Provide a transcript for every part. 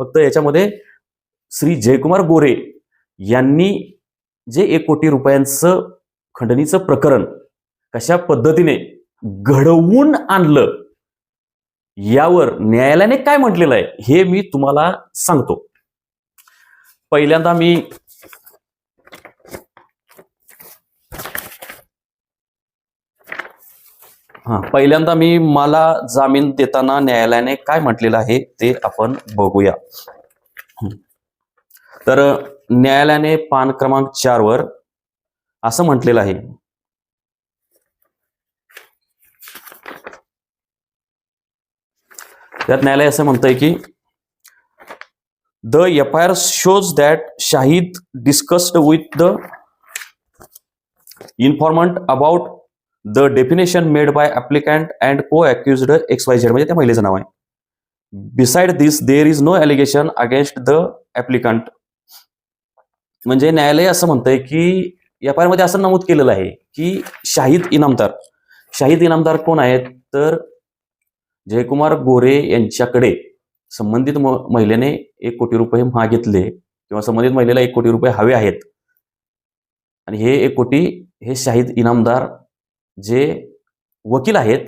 फक्त याच्यामध्ये श्री जयकुमार गोरे यांनी जे एक कोटी रुपयांचं खंडणीचं प्रकरण कशा पद्धतीने घडवून आणलं यावर न्यायालयाने काय म्हटलेलं आहे हे मी तुम्हाला सांगतो. पहिल्यांदा मी हा. पहिल्यांदा मी मला जामीन देताना न्यायालयाने काय म्हटलेलं आहे ते आपण बघूया. तर न्यायालयाने पान क्रमांक चार वर असं म्हटलेलं आहे. त्यात न्यायालय असं म्हणतंय की the F I R shows that Shahid discussed with the informant about the definition made by applicant and co-accused X Y Z म्हणजे त्या महिलेचं नाव आहे. Beside this there is no allegation against the applicant म्हणजे न्यायालय असं म्हणतंय की व्यापारमध्ये असं नमूद केलेलं आहे की शाहिद इनामदार शाहिद इनामदार कोण आहेत? तर जयकुमार गोरे यांच्याकडे संबंधित महिलेने एक कोटी रुपये मागितले किंवा संबंधित महिलेला एक कोटी रुपये हवे आहेत. आणि हे एक कोटी हे शाहिद इनामदार जे वकील आहेत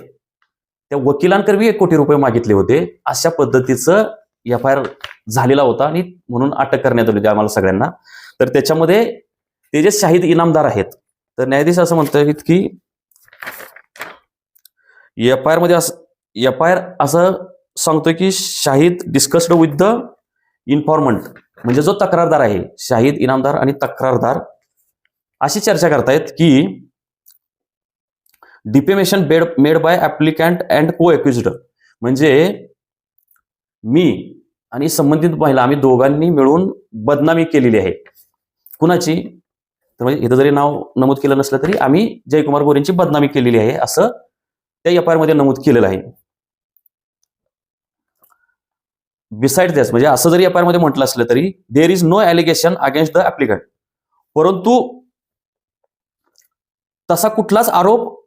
त्या वकिलांकरवी एक कोटी रुपये मागितले होते. अशा पद्धतीचं एफ आय आर झालेला होता आणि म्हणून अटक करण्यात आली होती आम्हाला सगळ्यांना. तर त्याच्यामध्ये ते जे शाहिद इनामदार आहेत तर न्यायाधीश असं म्हणतात की एफ आय आरमध्ये असं एफ आय आर असं सांगतोय की Shahid discussed with the informant म्हणजे जो तक्रारदार आहे शाहिद इनामदार आणि तक्रारदार अशी चर्चा करतायत की defamation bed made by applicant and co accused म्हणजे मी आणि संबंधित महिला आम्ही दोघांनी मिळून बदनामी केलेली आहे. कुणाची? तर म्हणजे इथं जरी नाव नमूद केलं नसलं तरी आम्ही जयकुमार गोरेंची बदनामी केलेली आहे असं त्या एफ आयमध्ये नमूद केलेलं आहे. बिसाइड दॅस म्हणजे असं जरी एफ आयमध्ये म्हटलं असलं तरी there is no allegation against the applicant परंतु तसा कुठलाच आरोप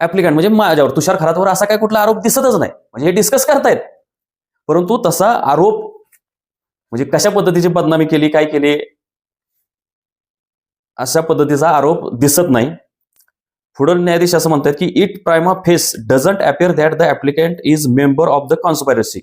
ऍप्लिकंट म्हणजे माझ्यावर. तुषार खरातवर असा काय कुठला आरोप दिसतच नाही. म्हणजे हे डिस्कस करतायत. परंतु तसा आरोप म्हणजे कशा पद्धतीची बदनामी केली काय केली अशा पद्धतीचा आरोप दिसत नाही. पुढे न्यायाधीश असं म्हणतात की it prima facie doesn't appear that the applicant is member of the conspiracy